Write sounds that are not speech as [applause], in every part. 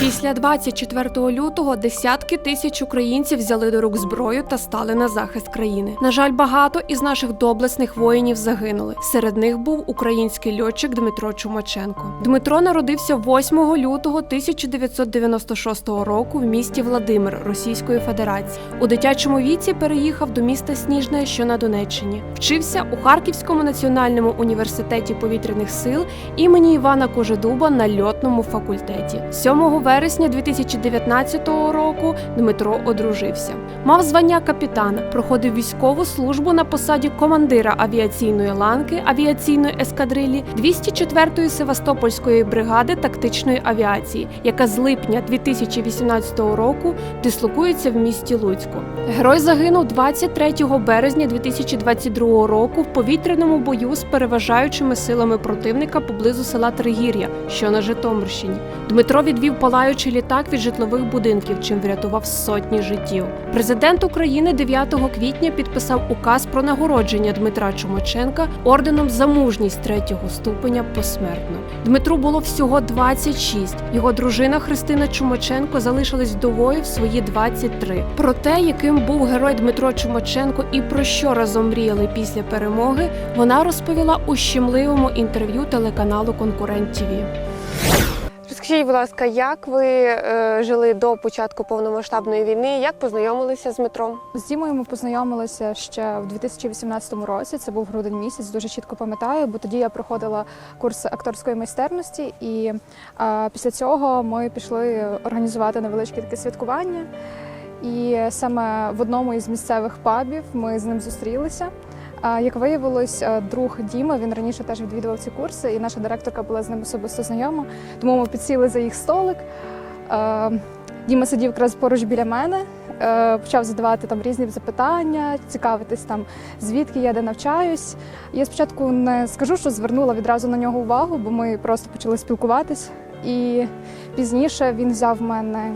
Після 24 лютого десятки тисяч українців взяли до рук зброю та стали на захист країни. На жаль, багато із наших доблесних воїнів загинули. Серед них був український льотчик Дмитро Чумаченко. Дмитро народився 8 лютого 1996 року в місті Владимир Російської Федерації. У дитячому віці переїхав до міста Сніжне, що на Донеччині. Вчився у Харківському національному університеті повітряних сил імені Івана Кожедуба на льотному факультеті. 7 вересня 2019 року Дмитро одружився. Мав звання капітана, проходив військову службу на посаді командира авіаційної ланки авіаційної ескадрилі 204-ї Севастопольської бригади тактичної авіації, яка з липня 2018 року дислокується в місті Луцьку. Герой загинув 23 березня 2022 року в повітряному бою з переважаючими силами противника поблизу села Тригір'я, що на Житомирщині. Дмитро відвів палаючий літак від житлових будинків, чим врятував сотні життів. Президент України 9 квітня підписав указ про нагородження Дмитра Чумаченка орденом за мужність третього ступеня посмертно. Дмитру було всього 26. Його дружина Христина Чумаченко залишилась вдовою в свої 23. Про те, яким був герой Дмитро Чумаченко і про що разом мріяли після перемоги, вона розповіла у щемливому інтерв'ю телеканалу Конкурент ТІВІ. Розкажіть, будь ласка, як ви е, жили до початку повномасштабної війни? Як познайомилися з Дмитром? З Дімою ми познайомилися ще в 2018 році. Це був грудень місяць, дуже чітко пам'ятаю, бо тоді я проходила курс акторської майстерності, і а, після цього ми пішли організувати невеличке таке святкування. І саме в одному із місцевих пабів ми з ним зустрілися. Як виявилось, е, друг Діма він раніше теж відвідував ці курси, і наша директорка була з ним особисто знайома. Тому ми підсіли за їх столик. Е, Діма сидів якраз поруч біля мене, е, почав задавати там різні запитання, цікавитись там, звідки я де навчаюсь. Я спочатку не скажу, що звернула відразу на нього увагу, бо ми просто почали спілкуватись. І пізніше він взяв мене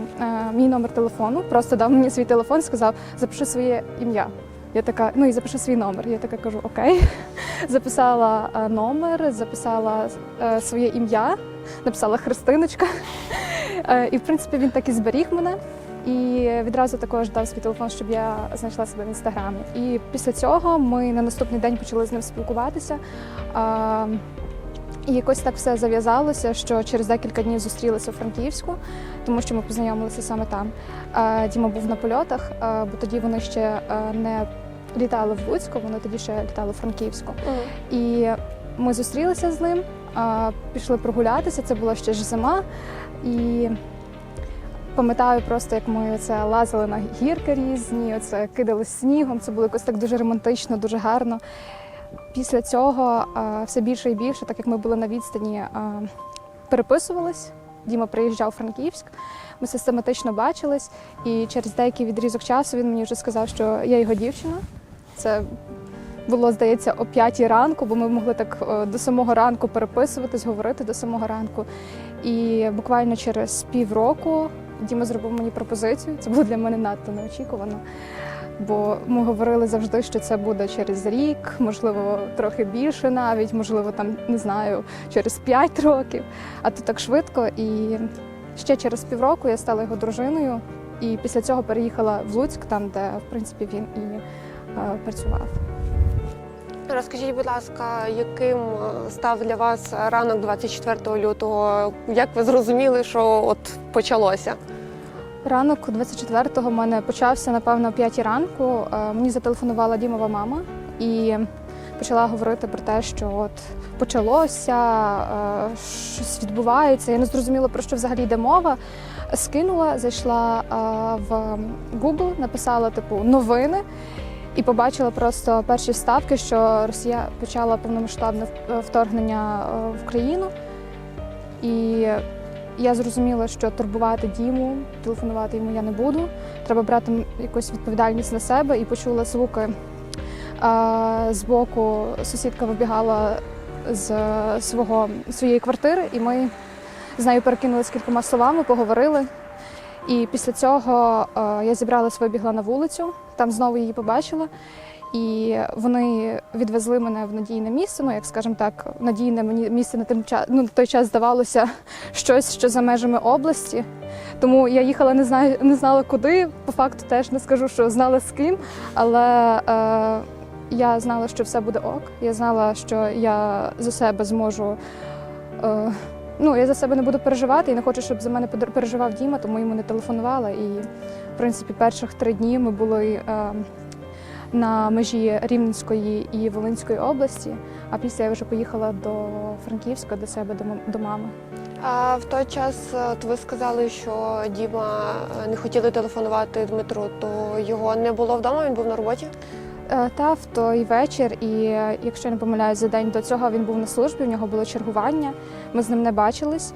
мій номер телефону, просто дав мені свій телефон, сказав, запиши своє ім'я. Я така, ну і запиши свій номер. Я така кажу, окей. [laughs] Записала е, номер, записала е, своє ім'я, написала Христиночка. [laughs] Е, І в принципі він так і зберіг мене. І відразу також дав свій телефон, щоб я знайшла себе в інстаграмі. І після цього ми на наступний день почали з ним спілкуватися. І якось так все зав'язалося, що через декілька днів зустрілися у Франківську, тому що ми познайомилися саме там. Діма був на польотах, бо тоді вони ще не літали в Луцьку, вони тоді ще літали у Франківську. І ми зустрілися з ним, пішли прогулятися. Це була ще ж зима. І пам'ятаю просто, як ми це лазили на гірки різні, оце кидали снігом. Це було якось так дуже романтично, дуже гарно. Після цього все більше і більше, так як ми були на відстані, переписувались. Діма приїжджав у Франківськ, ми систематично бачились, і через деякий відрізок часу він мені вже сказав, що я його дівчина. Це було, здається, о п'ятій ранку, бо ми могли так е, до самого ранку переписуватись, говорити до самого ранку. І буквально через півроку Діма зробив мені пропозицію. Це було для мене надто неочікувано. Бо ми говорили завжди, що це буде через рік, можливо, трохи більше навіть, можливо, там не знаю, через п'ять років. А то так швидко. І ще через півроку я стала його дружиною. І після цього переїхала в Луцьк, там, де в принципі він і працював. Розкажіть, будь ласка, яким е, став для вас ранок 24 лютого? Як ви зрозуміли, що от почалося? Ранок 24-го в мене почався, напевно, о 5 ранку. Е, Мені зателефонувала Дімова мама і почала говорити про те, що от почалося, е, щось відбувається. Я не зрозуміла, про що взагалі йде мова. Скинула, зайшла е, в Google, написала типу новини. І побачила просто перші ставки, що Росія почала повномасштабне вторгнення е, в країну. І я зрозуміла, що турбувати Діму, телефонувати йому я не буду. Треба брати якусь відповідальність на себе і почула звуки. А, Збоку сусідка вибігала з свого, своєї квартири, і ми з нею перекинулися кількома словами, поговорили. І після цього е, я зібралась, вибігла на вулицю, там знову її побачила. І вони відвезли мене в надійне місце. Ну, як скажімо так, надійне мені місце на тим час, ну, на той час здавалося [laughs] щось, що за межами області. Тому я їхала, не знаю, не знала куди. По факту теж не скажу, що знала з ким, але е, я знала, що все буде ок. Я знала, що я за себе зможу. Е, ну, я за себе не буду переживати і не хочу, щоб за мене переживав Діма, тому йому не телефонувала. І, в принципі, перших три дні ми були е, на межі Рівненської і Волинської області, а після я вже поїхала до Франківська, до себе, до, мами. А в той час е, от ви сказали, що Діма е, не хотіли телефонувати Дмитру, то його не було вдома, він був на роботі. Е, Та в той вечір, і е, якщо я не помиляюсь, за день до цього він був на службі, у нього було чергування. Ми з ним не бачились,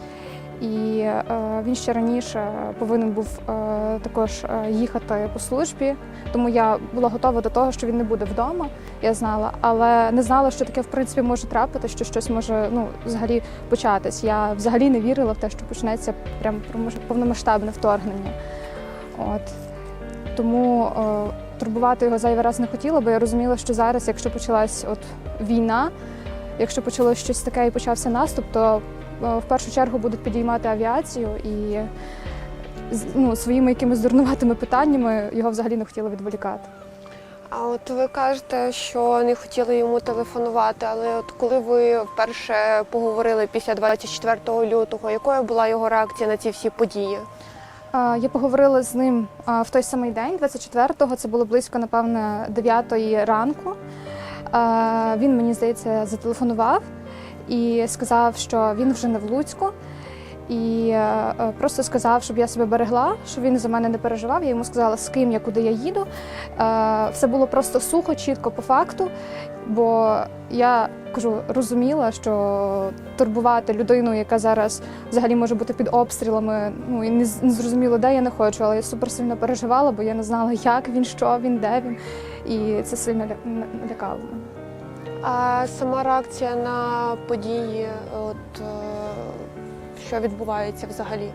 і е, він ще раніше повинен був е, також е, їхати по службі. Тому я була готова до того, що він не буде вдома. Я знала, але не знала, що таке в принципі може трапити, що щось може ну взагалі початись. Я взагалі не вірила в те, що почнеться прям повномасштабне вторгнення. От тому е, турбувати його зайвий раз не хотіла, бо я розуміла, що зараз, якщо почалась от війна, якщо почалось щось таке і почався наступ, то е, в першу чергу будуть підіймати авіацію і ну, своїми якимись дурнуватими питаннями його взагалі не хотіла відволікати. А от ви кажете, що не хотіли йому телефонувати, але от коли ви вперше поговорили після 24 лютого, якою була його реакція на ці всі події? Я поговорила з ним в той самий день, 24-го, це було близько, напевно, 9 ранку. Він, мені здається, зателефонував і сказав, що він вже не в Луцьку. І е, е, просто сказав, щоб я себе берегла, щоб він за мене не переживав. Я йому сказала, з ким я, куди я їду. Е, Все було просто сухо, чітко по факту. Бо я кажу, розуміла, що турбувати людину, яка зараз взагалі може бути під обстрілами. Ну і не, зрозуміло, де я не хочу, але я супер сильно переживала, бо я не знала, як він, що він, де він. І це сильно лякало мене. А сама реакція на події, от що відбувається взагалі?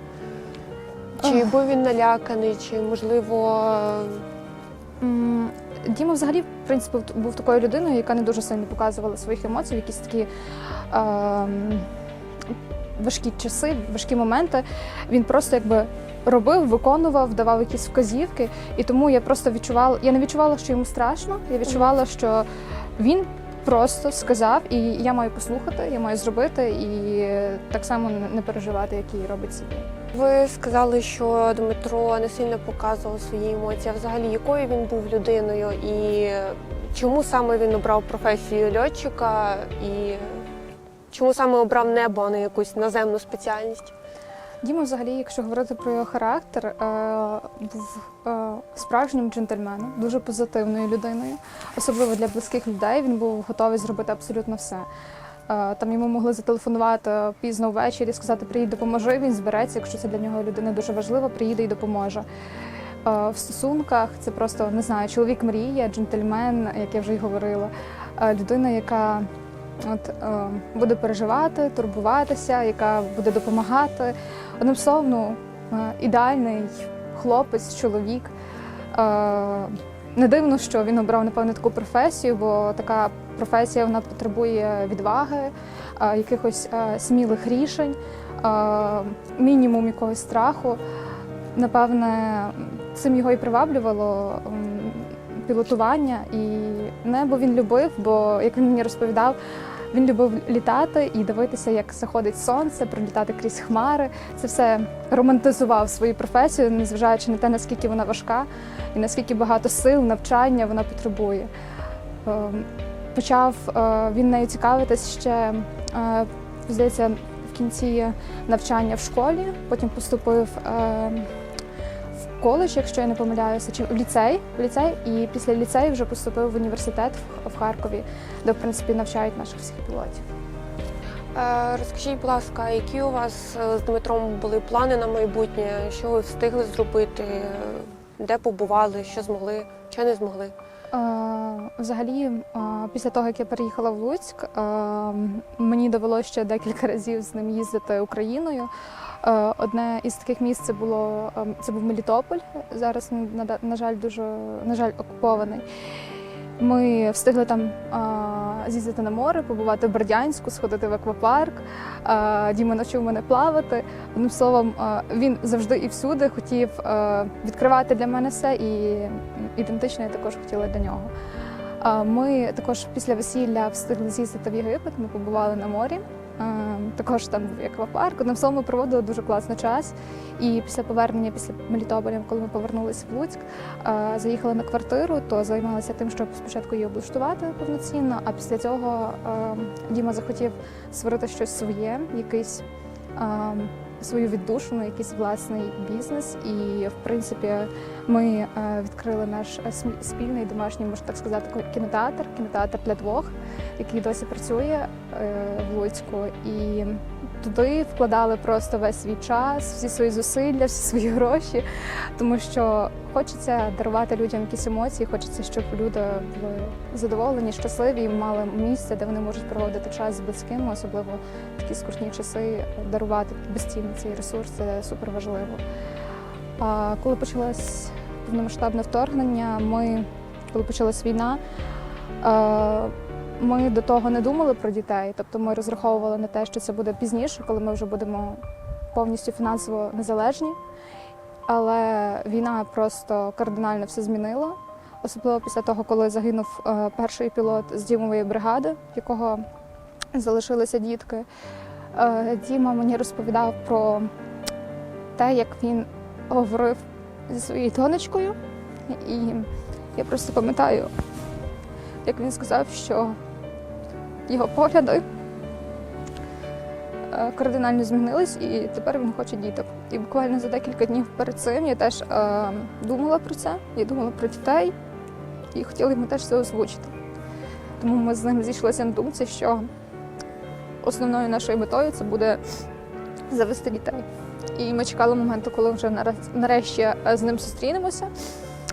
Чи Ох. був він наляканий, чи можливо Діма взагалі, в принципі, був такою людиною, яка не дуже сильно показувала своїх емоцій, якісь такі ем, важкі часи, важкі моменти. Він просто якби робив, виконував, давав якісь вказівки. І тому я просто відчувала, я не відчувала, що йому страшно. Я відчувала, що він просто сказав, і я маю послухати, я маю зробити, і так само не- переживати, як і робить собі. ви сказали, що Дмитро не сильно показував свої емоції? Взагалі, якою він був людиною, і чому саме він обрав професію льотчика, і чому саме обрав небо, а не якусь наземну спеціальність? Діма, взагалі, якщо говорити про його характер, е, був е, справжнім джентльменом, дуже позитивною людиною, особливо для близьких людей. Він був готовий зробити абсолютно все. Е, Там йому могли зателефонувати пізно ввечері, сказати Приїдь, допоможи. Він збереться, якщо це для нього людина дуже важлива, приїде і допоможе. В стосунках це просто не знаю, чоловік мріє, джентльмен, як я вже й говорила, людина, яка от, е, буде переживати, турбуватися, яка буде допомагати. Одним словом, ну, е, ідеальний хлопець, чоловік. Е, Не дивно, що він обрав, напевно, таку професію, бо така професія вона потребує відваги, якихось смілих рішень, мінімум якогось страху. Напевне, цим його і приваблювало пілотування і небо він любив, бо, як він мені розповідав, він любив літати і дивитися, як заходить сонце, пролітати крізь хмари. Це все романтизував свою професію, незважаючи на те, наскільки вона важка і наскільки багато сил, навчання вона потребує. Ем, Почав е, він нею цікавитись ще, е, здається, в кінці навчання в школі, потім поступив е, коледж, якщо я не помиляюся, чи в ліцей, в ліцей, і після ліцею вже поступив в університет в- Харкові, де в принципі навчають наших всіх пілотів. Е, Розкажіть, будь ласка, які у вас е, з Дмитром були плани на майбутнє? Що ви встигли зробити? Де побували, що змогли, чи не змогли? Е, Взагалі, після того, як я переїхала в Луцьк, мені довелося ще декілька [laughs] разів з ним їздити Україною. Е, Одне із таких місць це було е, це був Мелітополь. Зараз на, жаль, дуже на жаль, окупований. Ми встигли там а, з'їздити на море, побувати в Бердянську, сходити в аквапарк. А, Діма навчив мене плавати. Одним словом, а, він завжди і всюди хотів а, відкривати для мене все, і ідентично я також хотіла для нього. А, Ми також після весілля встигли з'їздити в Єгипет. Ми побували на морі. Також там був аквапарк. Словом, ми проводили дуже класний час. І після повернення, після Мелітополя, коли ми повернулися в Луцьк, заїхали на квартиру, то займалися тим, щоб спочатку її облаштувати повноцінно, а після цього Діма захотів створити щось своє, якийсь свою віддушину, якийсь власний бізнес. І в принципі ми е, відкрили наш е, спільний домашній, можна так сказати, кінотеатр, кінотеатр для двох, який досі працює е, в Луцьку. І туди вкладали просто весь свій час, всі свої зусилля, всі свої гроші, тому що хочеться дарувати людям якісь емоції, хочеться, щоб люди були задоволені, щасливі і мали місце, де вони можуть проводити час з близькими, особливо в такі скрутні часи, дарувати безцінно цей ресурс це супер важливо. А коли почалось повномасштабне вторгнення, ми коли почалась війна. Ми до того не думали про дітей, тобто ми розраховували на те, що це буде пізніше, коли ми вже будемо повністю фінансово незалежні. Але війна просто кардинально все змінила, особливо після того, коли загинув е, перший пілот з Дімової бригади, в якого залишилися дітки. Е, Діма мені розповідав про те, як він говорив зі своєю донечкою. І я просто пам'ятаю, як він сказав, що його погляди е, кардинально змінились, і тепер він хоче діток. І буквально за декілька днів перед цим я теж е, думала про це, я думала про дітей і хотіла йому теж це озвучити. Тому ми з ним зійшлися на думці, що основною нашою метою це буде завести дітей. І ми чекали моменту, коли вже наре- нарешті е, з ним зустрінемося,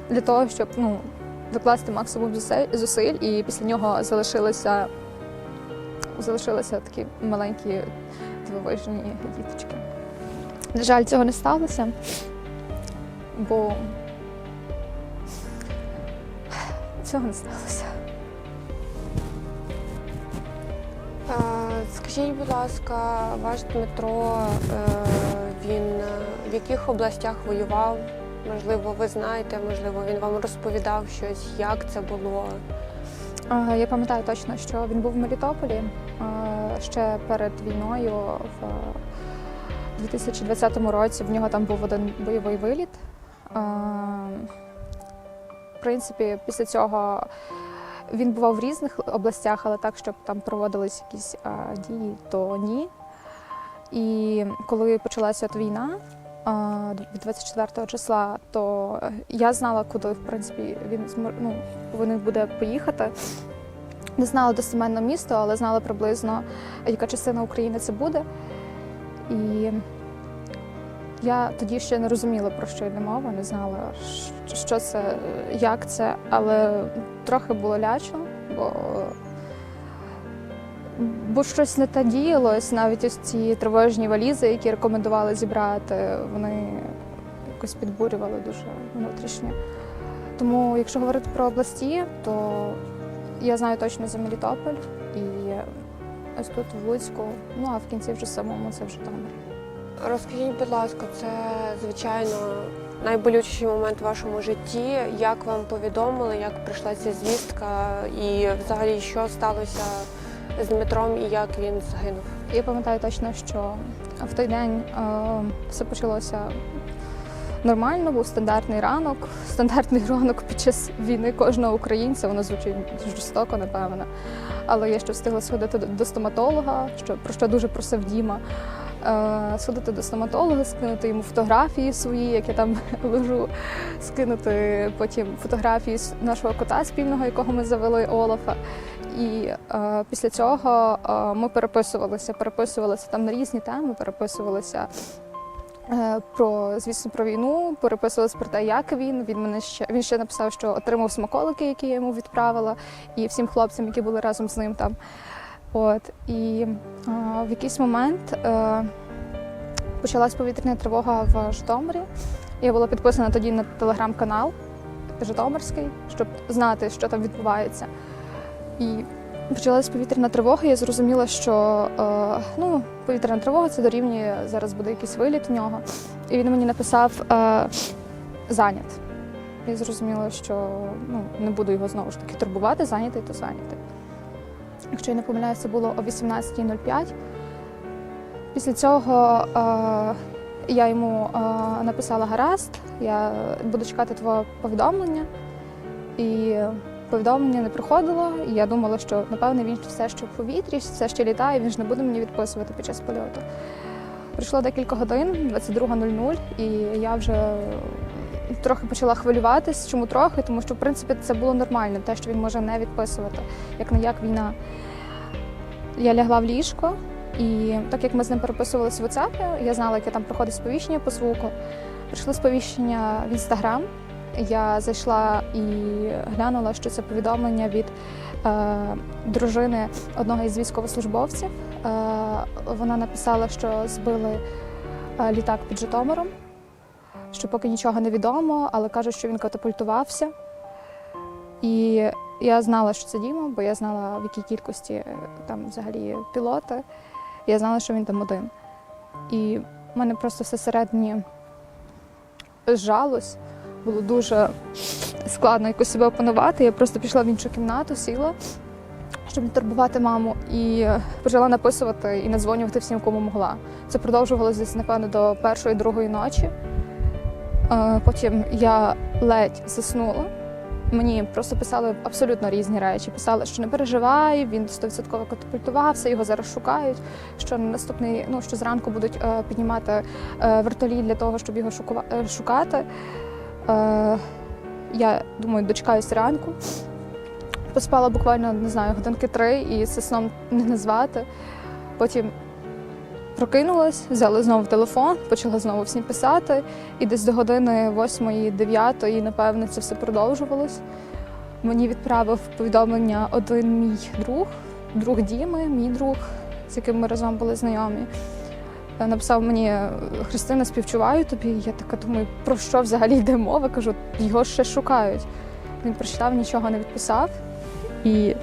для того, щоб ну, докласти максимум зусиль, і після нього залишилися, залишилися такі маленькі дивовижні діточки. На жаль, цього не сталося, бо цього не сталося. Скажіть, будь ласка, ваш Дмитро, е, він в яких областях воював? Можливо, ви знаєте, можливо, він вам розповідав щось, як це було. Е, Я пам'ятаю точно, що він був в Мелітополі е, ще перед війною в 2020 році. В нього там був один бойовий виліт. Е, В принципі, після цього він бував в різних областях, але так, щоб там проводились якісь е, дії, то ні. І коли почалася от війна е, 24 числа, то е, я знала, куди в принципі він ну, повинен буде поїхати. Не знала достеменно місто, але знала приблизно, яка частина України це буде. І я тоді ще не розуміла, про що йде мова, не знала, що це, як це, але трохи було лячно, бо, бо щось не те діялось, навіть ось ці тривожні валізи, які рекомендували зібрати, вони якось підбурювали дуже внутрішньо. Тому, якщо говорити про області, то я знаю точно за Мелітополь і ось тут в Луцьку, ну а в кінці вже самому це вже Житомир. Розкажіть, будь ласка, це звичайно найболючіший момент в вашому житті. Як вам повідомили, як прийшла ця звістка, і взагалі що сталося з Дмитром і як він загинув? Я пам'ятаю точно, що в той день е, все почалося нормально, був стандартний ранок. [laughs] Стандартний ранок під час війни кожного українця, воно звучить жорстоко, напевно. Але я ще встигла сходити до- стоматолога, що, про що дуже просив Діма. Е, сходити до стоматолога, скинути йому фотографії свої, як я там [laughs] лежу, скинути потім фотографії нашого кота спільного, якого ми завели Олафа. І е, після цього е, ми переписувалися, переписувалися там на різні теми, переписувалися е, про, звісно, про війну, переписувалися про те, як він. Він мене ще він ще написав, що отримав смаколики, які я йому відправила, і всім хлопцям, які були разом з ним там. От і е, в якийсь момент е, почалась повітряна тривога в Житомирі. Я була підписана тоді на телеграм-канал. Житомирський, щоб знати, що там відбувається. І почалась повітряна тривога. Я зрозуміла, що е, ну, повітряна тривога це дорівнює, зараз буде якийсь виліт в нього. І він мені написав е, зайнят. Я зрозуміла, що ну, не буду його знову ж таки турбувати, зайнятий то зайнятий. Якщо я не помиляюся, це було о 18.05. Після цього е, я йому е, написала гаразд, я буду чекати твого повідомлення. І повідомлення не приходило. І я думала, що напевне він все ще в повітрі, все ще літає, він ж не буде мені відписувати під час польоту. Пройшло декілька годин, 22.00, і я вже трохи почала хвилюватись. Чому трохи? Тому що, в принципі, це було нормально, те, що він може не відписувати, як не як війна. Я лягла в ліжко, і так як ми з ним переписувалися в WhatsApp, я знала, яке там проходить сповіщення по звуку. Прийшло сповіщення в інстаграм. Я зайшла і глянула, що це повідомлення від е, дружини одного із військовослужбовців. Е, вона написала, що збили е, літак під Житомиром, що поки нічого не відомо, але кажуть, що він катапультувався. І я знала, що це Діма, бо я знала, в якій кількості е, там взагалі пілоти. Я знала, що він там один. І в мене просто все середні зжалось. Було дуже складно якось себе опанувати. Я просто пішла в іншу кімнату, сіла, щоб не турбувати маму, і почала написувати і надзвонювати всім, кому могла. Це продовжувалося десь, напевно, до першої, другої ночі. Е, Потім я ледь заснула. Мені просто писали абсолютно різні речі. Писали, що не переживай, він 100% катапультувався, його зараз шукають. Що на наступний, ну що зранку будуть е, піднімати е, вертоліт для того, щоб його е, шукати. Е, я думаю, дочекаюсь ранку. Поспала буквально, не знаю, годинки три, і це сном не назвати. Потім прокинулась, взяла знову телефон, почала знову всім писати. І десь до години восьмої, дев'ятої, напевне, це все продовжувалось. Мені відправив повідомлення один мій друг, друг Діми, мій друг, з яким ми разом були знайомі. Е, Написав мені Христина, співчуваю тобі. Я така думаю, про що взагалі йде мова? Кажу, його ще шукають. Він прочитав, нічого не відписав. І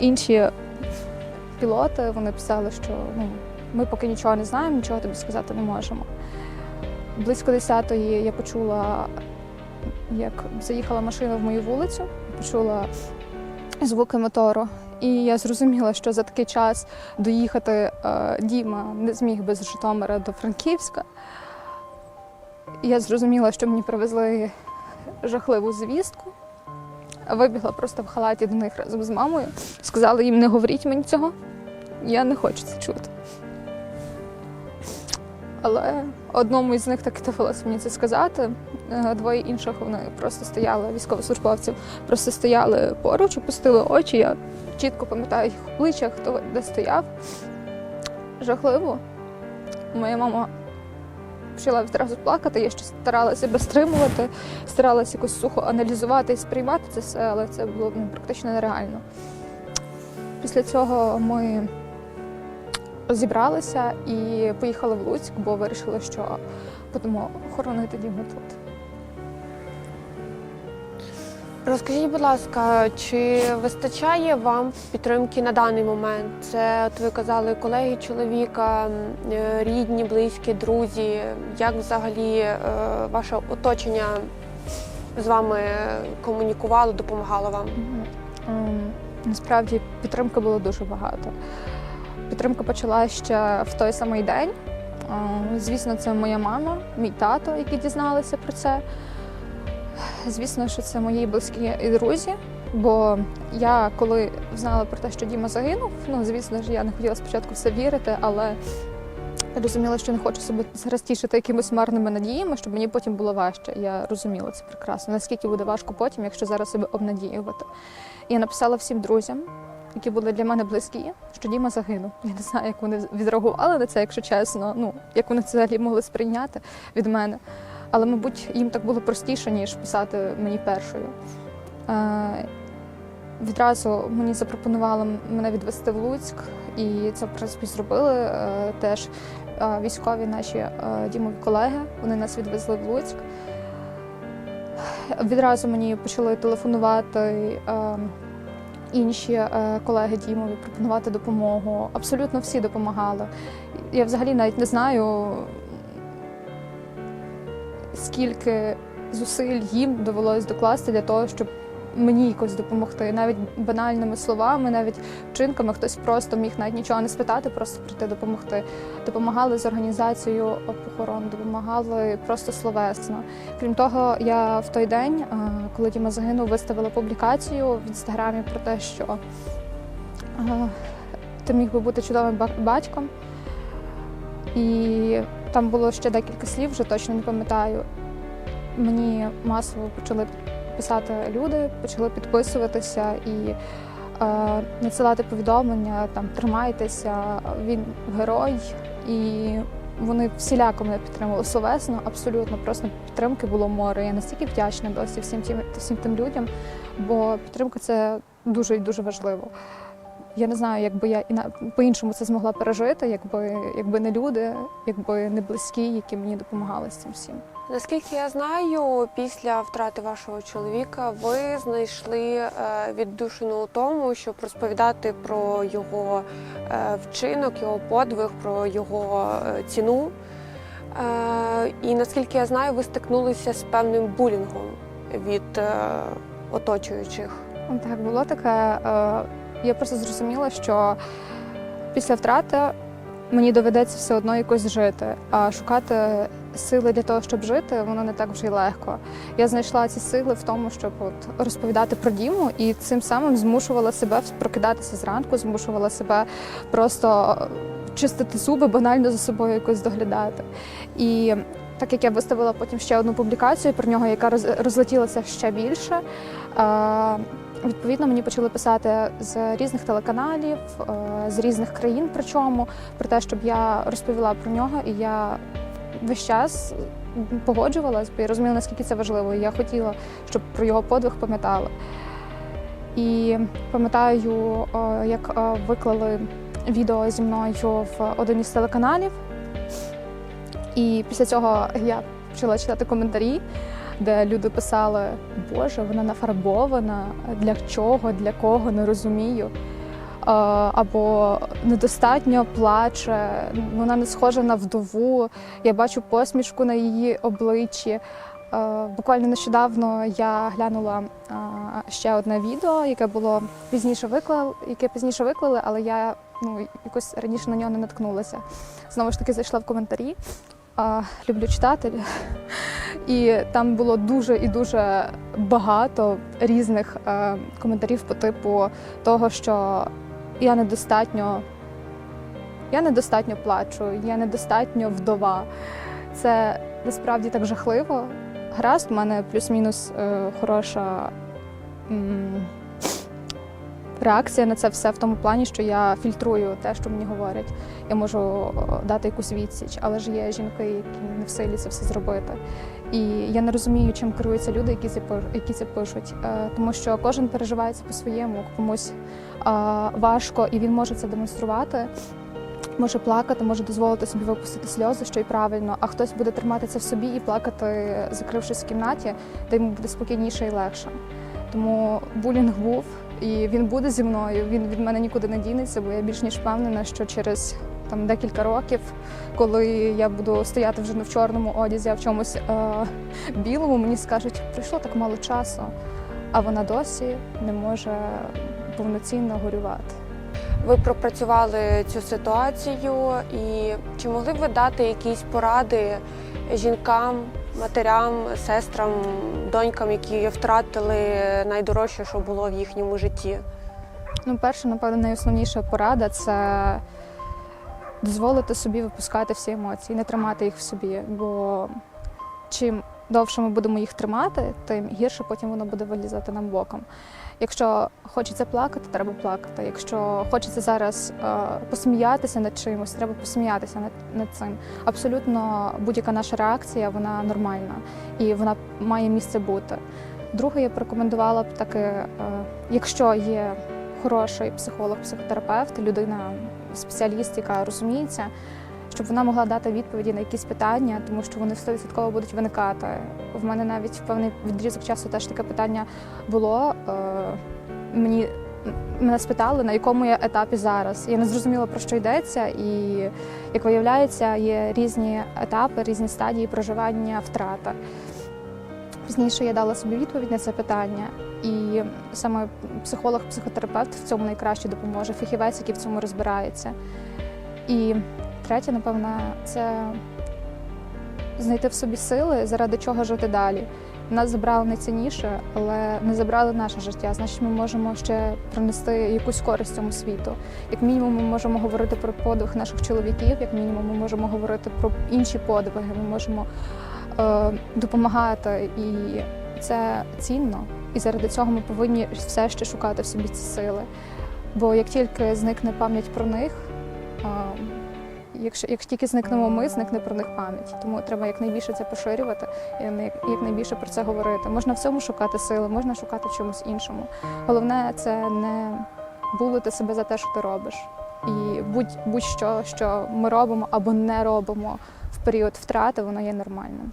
інші пілоти вони писали, що ну, ми поки нічого не знаємо, нічого тобі сказати не можемо. Близько 10-ї я почула, як заїхала машина в мою вулицю, почула звуки мотору. І я зрозуміла, що за такий час доїхати е, Діма не зміг без Житомира до Франківська. І Я зрозуміла, що мені привезли жахливу звістку. Вибігла просто в халаті до них разом з мамою. Сказала їм, не говоріть мені цього. Я не хочу це чути. Але одному із них так і довелося мені це сказати. Е, Двоє інших вони просто стояли, військовослужбовців, просто стояли поруч, опустили очі. Я чітко пам'ятаю їх обличчя, хто де стояв. Жахливо. Моя мама почала відразу плакати, я ще старалася себе стримувати, старалася якось сухо аналізувати і сприймати це все, але це було ну, практично нереально. Після цього ми зібралися і поїхали в Луцьк, бо вирішили, що будемо хоронити Діму тут. Розкажіть, будь ласка, чи вистачає вам підтримки на даний момент? Це от ви казали колеги чоловіка, е, рідні, близькі, друзі. Як взагалі е, ваше оточення з вами комунікувало, допомагало вам? Ем, Насправді підтримки було дуже багато. Підтримка почала ще в той самий день. Звісно, це моя мама, мій тато, які дізналися про це. Звісно, що це мої близькі і друзі. Бо я коли знала про те, що Діма загинув, ну звісно ж, я не хотіла спочатку в це вірити, але розуміла, що не хочу себе зараз тішити якимись марними надіями, щоб мені потім було важче. Я розуміла це прекрасно. Наскільки буде важко потім, якщо зараз себе обнадіювати. Я написала всім друзям, які були для мене близькі, що Діма загинув. Я не знаю, як вони відреагували на це, якщо чесно. Ну як вони це взагалі могли сприйняти від мене. Але, мабуть, їм так було простіше, ніж писати мені першою. Е, відразу мені запропонували мене відвести в Луцьк, і це, в принципі, зробили е, теж е, військові наші е, дімові колеги. Вони нас відвезли в Луцьк. відразу мені почали телефонувати е, інші е, колеги Дімові, пропонувати допомогу. Абсолютно всі допомагали. Я взагалі навіть не знаю, скільки зусиль їм довелось докласти для того, щоб мені якось допомогти. Навіть банальними словами, навіть вчинками хтось просто міг навіть нічого не спитати, просто прийти допомогти. Допомагали з організацією похорон, допомагали просто словесно. Крім того, я в той день, е, коли Діма загинув, виставила публікацію в інстаграмі про те, що е, ти міг би бути чудовим батьком. І там було ще декілька слів, вже точно не пам'ятаю. Мені масово почали писати люди, почали підписуватися і е, надсилати повідомлення, там тримайтеся, він герой. І вони всіляко мене підтримували словесно, абсолютно просто підтримки було море. Я настільки вдячна досі всім тим, всім тим людям, бо підтримка це дуже і дуже важливо. Я не знаю, якби я по-іншому це змогла пережити, якби, якби не люди, якби не близькі, які мені допомагали з цим всім. Наскільки я знаю, після втрати вашого чоловіка ви знайшли е, віддушину у тому, щоб розповідати про його е, вчинок, його подвиг, про його е, ціну. І наскільки я знаю, ви стикнулися з певним булінгом від оточуючих. Так, було таке. Я просто зрозуміла, що після втрати мені доведеться все одно якось жити, а шукати сили для того, щоб жити, воно не так вже й легко. Я знайшла ці сили в тому, щоб от розповідати про Діму, і цим самим змушувала себе прокидатися зранку, змушувала себе просто чистити зуби, банально за собою якось доглядати. І так як я виставила потім ще одну публікацію про нього, яка роз- розлетілася ще більше. Відповідно, мені почали писати з різних телеканалів, е, з різних країн, причому про те, щоб я розповіла про нього, і я весь час погоджувалась, бо я розуміла, наскільки це важливо. І я хотіла, щоб про його подвиг пам'ятали. І пам'ятаю, е, як е, виклали відео зі мною в один із телеканалів. І після цього я почала читати коментарі, де люди писали: Боже, вона нафарбована, для чого, для кого, не розумію. Або недостатньо плаче, вона не схожа на вдову. Я бачу посмішку на її обличчі. Буквально нещодавно я глянула ще одне відео, яке було пізніше виклали, яке пізніше виклали, але я ну, якось раніше на нього не наткнулася. Знову ж таки зайшла в коментарі. А, люблю читати. І там було дуже і дуже багато різних е, коментарів по типу того, що я недостатньо, я недостатньо плачу, я недостатньо вдова. Це насправді так жахливо. Гаразд, в мене плюс-мінус е, хороша м, реакція на це все в тому плані, що я фільтрую те, що мені говорять. Я можу е, дати якусь відсіч, але ж є жінки, які не в силі це все зробити. І я не розумію, чим керуються люди, які це які це пишуть, Е, тому що кожен переживає це по-своєму, комусь е, важко, і він може це демонструвати. Може плакати, може дозволити собі випустити сльози, що й правильно, а хтось буде тримати це в собі і плакати, закрившись в кімнаті, де йому буде спокійніше і легше. Тому булінг був, і він буде зі мною. Він від мене нікуди не дінеться, бо я більш ніж впевнена, що через там декілька років, коли я буду стояти вже не в чорному одязі, а в чомусь е, білому, мені скажуть, пройшло так мало часу, а вона досі не може повноцінно горювати. Ви пропрацювали цю ситуацію, і чи могли б ви дати якісь поради жінкам, матерям, сестрам, донькам, які втратили найдорожче, що було в їхньому житті? Ну, перша, напевно, найосновніша порада це дозволити собі випускати всі емоції, не тримати їх в собі. Бо чим довше ми будемо їх тримати, тим гірше потім воно буде вилізати нам боком. Якщо хочеться плакати, треба плакати. Якщо хочеться зараз е, посміятися над чимось, треба посміятися над, над цим. Абсолютно будь-яка наша реакція вона нормальна і вона має місце бути. Друге, я б рекомендувала б таки, е, якщо є хороший психолог, психотерапевт, людина, спеціаліст, яка розуміється, щоб вона могла дати відповіді на якісь питання, тому що вони 100% будуть виникати. В мене навіть в певний відрізок часу теж таке питання було. Е, Мені мене спитали, на якому я етапі зараз. Я не зрозуміла, про що йдеться, і як виявляється, є різні етапи, різні стадії проживання втрати. Пізніше я дала собі відповідь на це питання, і саме психолог-психотерапевт в цьому найкраще допоможе, фахівець, який в цьому розбирається. І третє, напевно, це знайти в собі сили, заради чого жити далі. Нас забрали найцінніше, але не забрали наше життя. Значить, ми можемо ще принести якусь користь цьому світу. Як мінімум, ми можемо говорити про подвиг наших чоловіків, як мінімум, ми можемо говорити про інші подвиги. Ми можемо допомагати, і це цінно. І заради цього ми повинні все ще шукати в собі ці сили. Бо як тільки зникне пам'ять про них, е, якщо як тільки зникнемо ми, зникне про них пам'ять. Тому треба якнайбільше це поширювати і як- якнайбільше про це говорити. Можна в цьому шукати сили, можна шукати в чомусь іншому. Головне це не булити себе за те, що ти робиш. І будь- будь-що, що ми робимо або не робимо в період втрати, воно є нормальним.